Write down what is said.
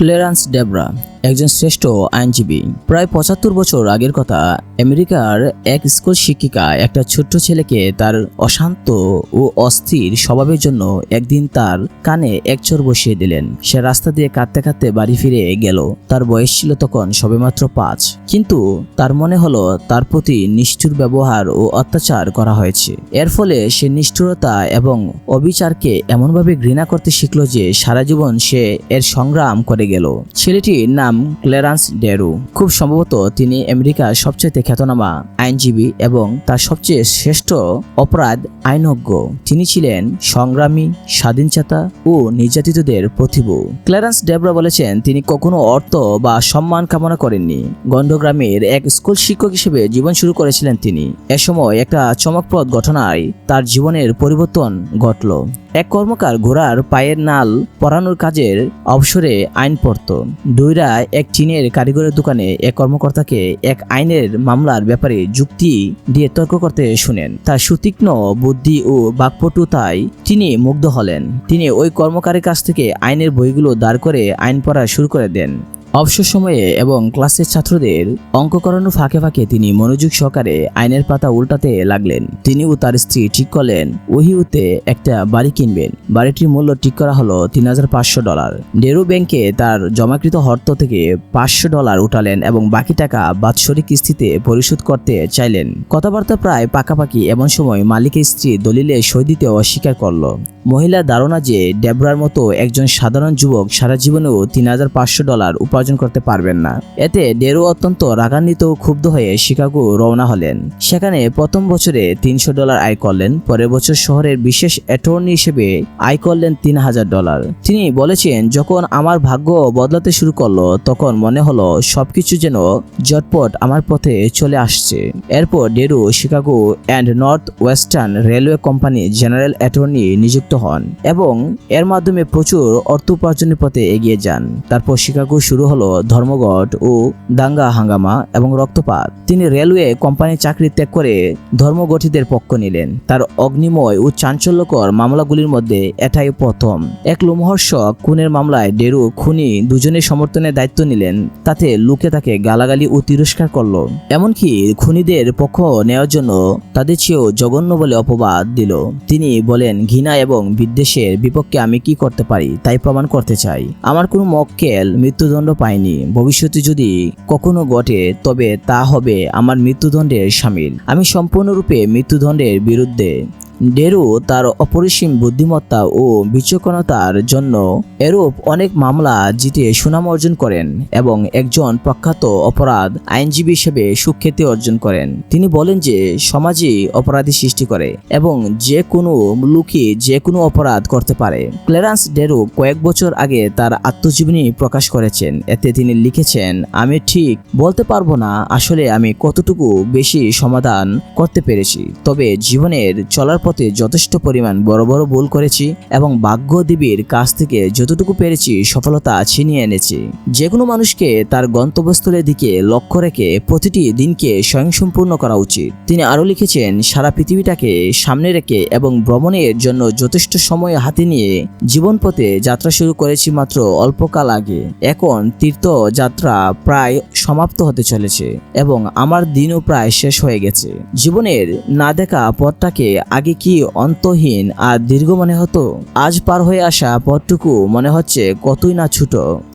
ক্লেরান্স ডেবরা একজন শ্রেষ্ঠ আইনজীবী। প্রায় পঁচাত্তর বছর আগের কথা, আমেরিকার এক স্কুল শিক্ষিকা একটা ছোট্ট ছেলেকে তার অশান্ত ও অস্থির স্বভাবের জন্য একদিন তার কানে এক চোর বসিয়ে দিলেন। সে রাস্তা দিয়ে কাঁদতে কাঁদতে বাড়ি ফিরে গেল। তার বয়স ছিল তখন সবেমাত্র পাঁচ। কিন্তু তার মনে হলো তার প্রতি নিষ্ঠুর ব্যবহার ও অত্যাচার করা হয়েছে। এর ফলে সে নিষ্ঠুরতা এবং অবিচারকে এমনভাবে ঘৃণা করতে শিখল যে সারা জীবন সে এর সংগ্রাম করে গেল। ছেলেটির নাম ক্লেরান্স ডেরু। খুব সম্ভবত তিনি আমেরিকার সবচেয়ে খ্যাতনামা আইনজীবী এবং তার সবচেয়ে শ্রেষ্ঠ অপরাধ আইনজ্ঞ। তিনি ছিলেন সংগ্রামী, স্বাধীনচেতা ও নির্যাতিতদের প্রতিভু। ক্লেরান্স ডেবরা বলেছেন, তিনি কখনো অর্থ বা সম্মান কামনা করেননি। গন্ডগ্রামের এক স্কুল শিক্ষক হিসেবে জীবন শুরু করেছিলেন তিনি। এ সময় একটা চমকপ্রদ ঘটনায় তার জীবনের পরিবর্তন ঘটল। এক কর্মকার ঘোড়ার পায়ের নাল পরানোর কাজের অবসরে আইন পড়ত। ডুইরা এক চীনের কারিগরের দোকানে এক কর্মকর্তাকে এক আইনের মামলার ব্যাপারে যুক্তি দিয়ে তর্ক করতে শুনেন। তার সুতীক্ষ্ণ বুদ্ধি ও বাকপটুতায় তিনি মুগ্ধ হলেন। তিনি ওই কর্মকারের কাছ থেকে আইনের বইগুলো দাঁড় করে আইন পড়া শুরু করে দেন। অবসর সময়ে এবং ক্লাসের ছাত্রদের অঙ্ক করানোর ফাঁকে ফাঁকে তিনি মনোযোগ সহকারে আইনের পাতা উল্টাতে লাগলেন। তিনি ও তার স্ত্রী ঠিক করলেন, ওহিউতে একটা বাড়ি কিনবেন। বাড়িটির মূল্য ঠিক করা হলো তিন হাজার পাঁচশো ডলার। ডেরু ব্যাংকে তার জমাকৃত অর্থ থেকে পাঁচশো ডলার উঠালেন এবং বাকি টাকা বাৎসরিক কিস্তিতে পরিশোধ করতে চাইলেন। কথাবার্তা প্রায় পাকাপাকি এমন সময় মালিকের স্ত্রী দলিলে সই দিতে অস্বীকার করল। মহিলা ধারণা যে ডেবরার মতো একজন সাধারণ যুবক সারা জীবনেও তিন হাজার পাঁচশো ডলার উপার্জন করতে পারবেন না। এতে ডেরো অত্যন্ত রাগান্বিত ক্ষুব্ধ হয়ে শিকাগো রওনা হলেন। সেখানে প্রথম বছরে তিনশো ডলার আয় করলেন, পরের বছর শহরের বিশেষ অ্যাটর্নি হিসেবে আয় করলেন তিন হাজার ডলার। তিনি বলেছেন, যখন আমার ভাগ্য বদলাতে শুরু করল, তখন মনে হলো সবকিছু যেন জটপট আমার পথে চলে আসছে। এরপর ডেরু Chicago and north western railway company general attorney নিযুক্ত হন এবং এর মাধ্যমে প্রচুর অর্থ উপার্জনের পথে এগিয়ে যান। তারপর শিকাগো শুরু হলো ধর্মঘট ও দাঙ্গা হাঙ্গামা এবং রক্তপাত। তিনি রেলওয়ে কোম্পানির চাকরি ত্যাগ করে ধর্মগঠিতের পক্ষ নিলেন। তার অগ্নিময় ও চাঞ্চল্যকর মামলাগুলির মধ্যে এটাই প্রথম। এক লোমহর্ষক খুনের মামলায় ডেরু, খুনি দুজনের সমর্থনের দায়িত্ব নিলেন। তাতে লোকে তাকে গালাগালি ও তিরস্কার করল। এমনকি খুনিদের পক্ষ নেওয়ার জন্য তাদের চেয়েও জঘন্য বলে অপবাদ দিল। তিনি বলেন, ঘৃণা এবং বিদ্বেষের বিপক্ষে আমি কি করতে পারি? তাই প্রমাণ করতে চাই। আমার কোনো মক্কেল মৃত্যুদণ্ড পায়নি। ভবিষ্যতে যদি কখনো ঘটে, তবে তা হবে আমার মৃত্যুদণ্ডের সামিল। আমি সম্পূর্ণরূপে মৃত্যুদণ্ডের বিরুদ্ধে ডেরু তার অপরিসীম বুদ্ধিমত্তা ও বিচক্ষণতার জন্য এরূপ অনেক মামলা জিতে সুনাম অর্জন করেন এবং একজন প্রখ্যাত অপরাধ আইনজীবী হিসেবে সুখ্যাতি অর্জন করেন। তিনি বলেন যে, সমাজই অপরাধী সৃষ্টি করে এবং যে কোনো লোকই যে কোনো অপরাধ করতে পারে। ক্লেরান্স ডেরু কয়েক বছর আগে তার আত্মজীবনী প্রকাশ করেছেন। এতে তিনি লিখেছেন, আমি ঠিক বলতে পারব না আসলে আমি কতটুকু বেশি সমাধান করতে পেরেছি, তবে জীবনের চলার যথেষ্ট পরিমাণ বড় বড় ভুল করেছি এবং ভাগ্য দেবীর কাছ থেকে যতটুকু পেরেছি সফলতা ছিনিয়ে এনেছি। যে কোনো মানুষকে তার গন্তব্যস্থলের দিকে লক্ষ্য রেখে প্রতিটি দিনকে স্বয়ংসম্পূর্ণ করা উচিত। তিনি আরও লিখেছেন, সারা পৃথিবীটাকে সামনে রেখে এবং ভ্রমণের জন্য যথেষ্ট সময় হাতে নিয়ে জীবন পথে যাত্রা শুরু করেছি মাত্র অল্পকাল আগে। এখন তীর্থযাত্রা প্রায় সমাপ্ত হতে চলেছে এবং আমার দিনও প্রায় শেষ হয়ে গেছে। জীবনের না দেখা পথটাকে আগে কি অন্তহীন আর দীর্ঘ মনে হতো? আজ পার হয়ে আসা পথটুকু মনে হচ্ছে কতই না ছোট।